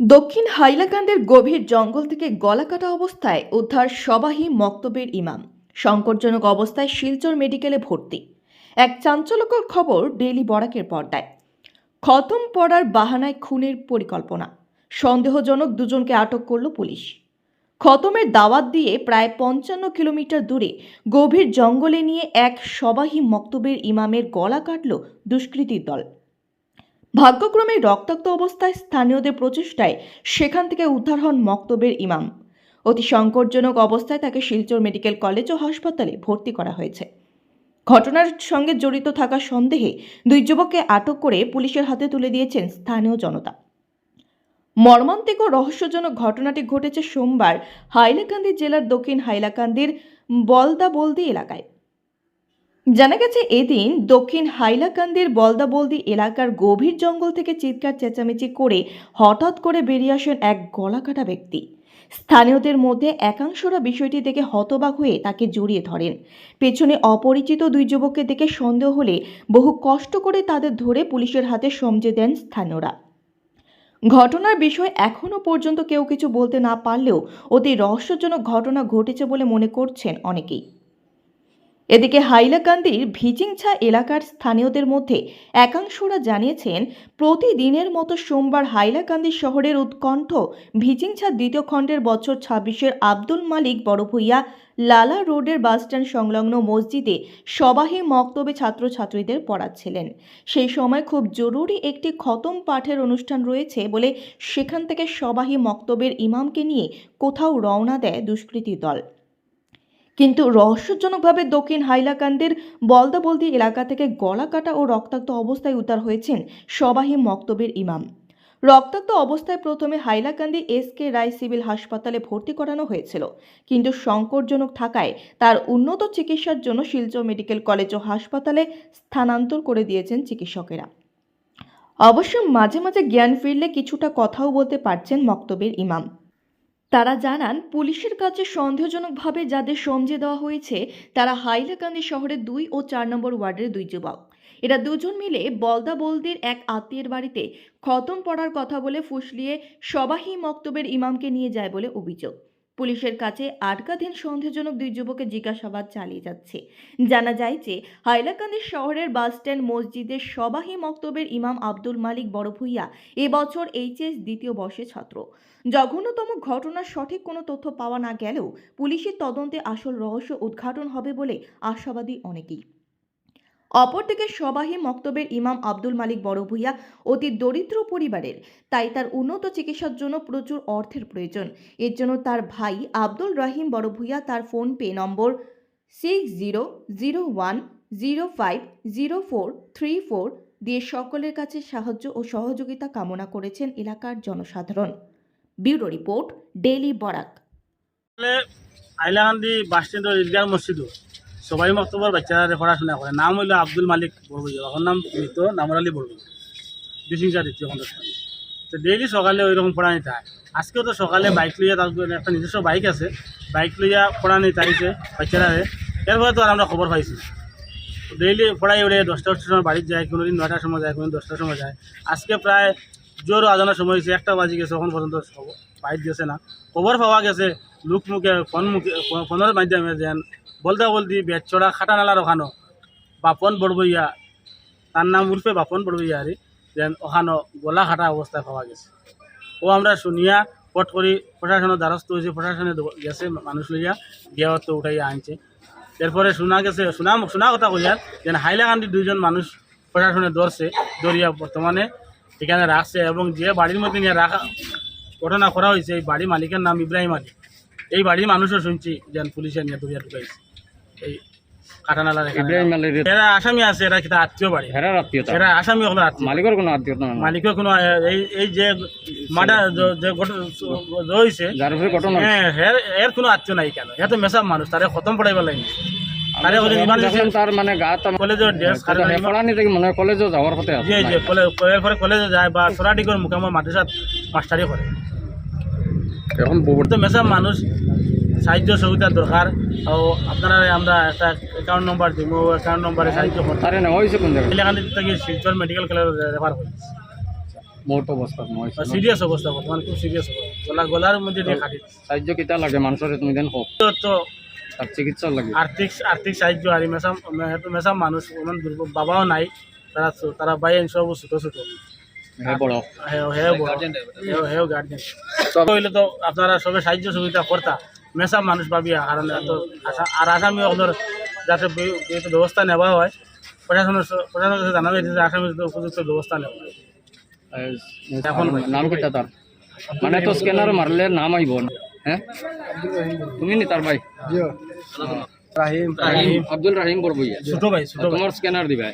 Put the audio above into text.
দক্ষিণ হাইলাকান্দের গভীর জঙ্গল থেকে গলাকাটা অবস্থায় উদ্ধার সবাহী মক্তবের ইমাম। সংকটজনক অবস্থায় শিলচর মেডিকেলে ভর্তি। এক চাঞ্চল্যকর খবর ডেইলি বরাকের পর্দায়। খতম পড়ার বাহানায় খুনের পরিকল্পনা। সন্দেহজনক দুজনকে আটক করল পুলিশ। খতমের দাওয়াত দিয়ে প্রায় পঞ্চান্ন কিলোমিটার দূরে গভীর জঙ্গলে নিয়ে এক সবাহী মক্তবের ইমামের গলা কাটল দুষ্কৃতীর দল। ভাগ্যক্রমে রক্তাক্ত অবস্থায় স্থানীয়দের প্রচেষ্টায় সেখান থেকে উদ্ধার হন মক্তবের ইমাম। অতি সংকটজনক অবস্থায় তাকে শিলচর মেডিকেল কলেজ ও হাসপাতালে ভর্তি করা হয়েছে। ঘটনার সঙ্গে জড়িত থাকা সন্দেহে দুই যুবককে আটক করে পুলিশের হাতে তুলে দিয়েছেন স্থানীয় জনতা। মর্মান্তিক ও রহস্যজনক ঘটনাটি ঘটেছে সোমবার হাইলাকান্দি জেলার দক্ষিণ হাইলাকান্দির বলদাবলদি এলাকায়। জানা গেছে এদিন দক্ষিণ হাইলাকান্দির বলদাবলদি এলাকার গভীর জঙ্গল থেকে চিৎকার চেঁচামেচি করে হঠাৎ করে বেরিয়ে আসেন এক গলাকাটা ব্যক্তি। স্থানীয়দের মধ্যে একাংশরা বিষয়টি দেখে হতবাক হয়ে তাকে জড়িয়ে ধরেন। পেছনে অপরিচিত দুই যুবককে দেখে সন্দেহ হলে বহু কষ্ট করে তাদের ধরে পুলিশের হাতে সমঝে দেন স্থানীয়রা। ঘটনার বিষয়ে এখনও পর্যন্ত কেউ কিছু বলতে না পারলেও অতি রহস্যজনক ঘটনা ঘটেছে বলে মনে করছেন অনেকেই। এদিকে হাইলাকান্দির ভিচিংছা এলাকার স্থানীয়দের মধ্যে একাংশরা জানিয়েছেন, প্রতিদিনের মতো সোমবার হাইলাকান্দি শহরের উৎকণ্ঠ ভিচিংছা দ্বিতীয় খণ্ডের বছর ছাব্বিশের আব্দুল মালিক বড়ভূইয়া লালা রোডের বাসস্ট্যান্ড সংলগ্ন মসজিদে সবাহী মক্তবে ছাত্রছাত্রীদের পড়াচ্ছিলেন। সেই সময় খুব জরুরি একটি খতম পাঠের অনুষ্ঠান রয়েছে বলে সেখান থেকে সবাহী মক্তবের ইমামকে নিয়ে কোথাও রওনা দেয় দুষ্কৃতী দল। কিন্তু রহস্যজনকভাবে দক্ষিণ হাইলাকান্দির বলদাবলদি এলাকা থেকে গলা কাটা ও রক্তাক্ত অবস্থায় উদ্ধার হয়েছেন সবাহী মক্তবের ইমাম। রক্তাক্ত অবস্থায় প্রথমে Hailakandi S K Roy civil হাসপাতালে ভর্তি করানো হয়েছিল, কিন্তু সংকটজনক থাকায় তার উন্নত চিকিৎসার জন্য শিলচর মেডিকেল কলেজ ও হাসপাতালে স্থানান্তর করে দিয়েছেন চিকিৎসকেরা। অবশ্য মাঝে মাঝে জ্ঞান ফিরলে কিছুটা কথাও বলতে পারছেন মক্তবের ইমাম। তারা জানান, পুলিশের কাছে সন্দেহজনকভাবে যাদের সমঝে দেওয়া হয়েছে, তারা হাইলাকান্দি শহরের দুই ও চার নম্বর ওয়ার্ডের দুই যুবক। এরা দুজন মিলে বলদা বলদির এক আত্মীয়ের বাড়িতে খতম পড়ার কথা বলে ফুসলিয়ে সবাহী মক্তবের ইমামকে নিয়ে যায় বলে অভিযোগ। পুলিশের কাছে আটকাধীন সন্দেহজনক দুই যুবকের জিজ্ঞাসাবাদ চালিয়ে যাচ্ছে। জানা যায় যে, হাইলাকান্দি শহরের বাসস্ট্যান্ড মসজিদের সবাহী মক্তবের ইমাম আব্দুল মালিক বড়ভূইয়া এবছর এইচএস দ্বিতীয় বর্ষের ছাত্র। জঘন্যতম ঘটনার সঠিক কোনো তথ্য পাওয়া না গেলেও পুলিশের তদন্তে আসল রহস্য উদ্ঘাটন হবে বলে আশাবাদী অনেকেই। অপরদিকে সবাহী মক্তবের ইমাম আব্দুল মালিক বড় বড়ভূইয়া অতি দরিদ্র পরিবারের, তাই তার উন্নত চিকিৎসার জন্য প্রচুর অর্থের প্রয়োজন। এর জন্য তার ভাই আব্দুল রহিম বড় বড়ভূইয়া তার PhonePe number six zero zero one zero five zero four three four দিয়ে সকলের কাছে সাহায্য ও সহযোগিতা কামনা করেছেন এলাকার জনসাধারণ। Bureau report, daily Barak. Hailakandi বাস ঈদগাহ মসজিদও। সবাই মক্তবর বাচ্চারা পড়াশোনা করে নাম হইল আব্দুল মালিক বড়বইয়া এখন নাম মৃত নামর আলী বড়বইয়া বিশিংসা দ্বিতীয় খন্ডস্থান তো ডেইলি সকালে ওই রকম পড়া নিতে। হয় আজকেও তো সকালে বাইক লইয়া তার একটা নিজস্ব বাইক আছে। বাইক লইয়া পড়া নিতে আইছে বাচ্চারা এরপরে তো আর আমরা খবর পাইছি ডেইলি পড়াই দশটা দশটার সময় বাড়িতে যায়, কোনোদিন নয়টার সময় যায়, কোনোদিন দশটার সময় যায়। আজকে প্রায় জোর আজানোর সময় হয়েছে একটা বাজি গেছে তখন পর্যন্ত বাইর গেছে না। খবর পাওয়া গেছে, লোক মুখে, ফোন মুখে ফোনের মাধ্যমে যেন বলতে বেচড়া খাটা নালার ওখানো। বাপন বড়বইয়া, তার নাম উর্ফে বাপন বড়বইয়া আরে যেন ওখানো গলা খাটা অবস্থায় পাওয়া গেছে। ও আমরা শুনিয়া, পট করি প্রশাসনের দ্বারস্থ হয়েছে, প্রশাসনে গেছে মানুষ লইয়া, গিয়া তো উঠাইয়া আনছে। এরপরে শোনা গেছে, শোনা শোনা কথা কইয়ার, যেন হাইলাকান্দি দুইজন মানুষ প্রশাসনে ধরছে, ধরিয়া বর্তমানে এখানে রাখছে এবং যে বাড়ির মধ্যে নিয়ে রাখা, ঘটনা করা হয়েছে, এই বাড়ির মালিকের নাম ইব্রাহিম আলী। এই বাড়ির মানুষও শুনছি, যেন পুলিশে নিয়ে ধরিয়া ঢুকাইছে। এই কাটানালার ইব্রাহিম আলীর এরা আসামি আছে এরা কিতা আত্মীয় বাড়ি। হেরার আত্মীয়তা এরা আসামি হলো আত্মীয়। মালিকের কোনো আত্মীয়তা না মালিকের কোনো এই এই যে মার্ডার যে রয়েছে যার উপরে ঘটনা হ্যাঁ এর এর কোনো আত্মীয় নাই কেন? এত মেসাব মানুষ তারে খতম পড়াইবার লাগে। তারে ওদের ইমার্জেন্সি তার মানে গা তার কলেজের ড্রেস পড়ানি থেকে মনে কলেজে যাওয়ার পথে আছে। যে যে কলেজ যায় বা সোনাটিকর মুখামে মাদ্রাসাত মাস্টারি করে। এখন বহুত তো মেসাব মানুষ সাহায্য সহযোগিতার দরকার। ও আপনারা আমরা একটা অ্যাকাউন্ট নম্বর দিব অ্যাকাউন্ট নম্বরে সাহায্য করতে নেওয়া হয়েছে কোন জায়গায়? এলাকান থেকে শিলচর মেডিকেল কলেজ রেফার করেছি মোট অবস্থা মই সিরিয়াস অবস্থা বর্তমান খুব সিরিয়াস অবস্থা। গলা গলার মধ্যে দিয়ে খাটি। সাহায্য কিতা লাগে? মানুষের তুমি দেন হোক তো তো চিকিৎসা লাগে। আর্থিক আর্থিক সাহায্য আর মেসাম মেসাম মানুষ ইমান দুর্বল বাবাও নাই। তারা তারা বাই সব ছোট ছোট। হ্যাঁ আপনারা সবে সাহায্য সুবিধা করতা। মেসাম মানুষ পাবিয়া কারণ এত আর আসামি ওদের যাতে ব্যবস্থা নেওয়া হয় প্রশাসনের প্রশাসনের কাছে জানাবে যে আসামির উপযুক্ত ব্যবস্থা নেওয়া হয়। এখন নাম কিতা তার মানে তো স্ক্যানার মারলে নাম আইব না? হ্যাঁ তুমি নি তার ভাই? রাহিম আব্দুল রাহিম বড়বইয়া ছোট ভাই ছোট ভাই। তোমার স্ক্যানার দিবা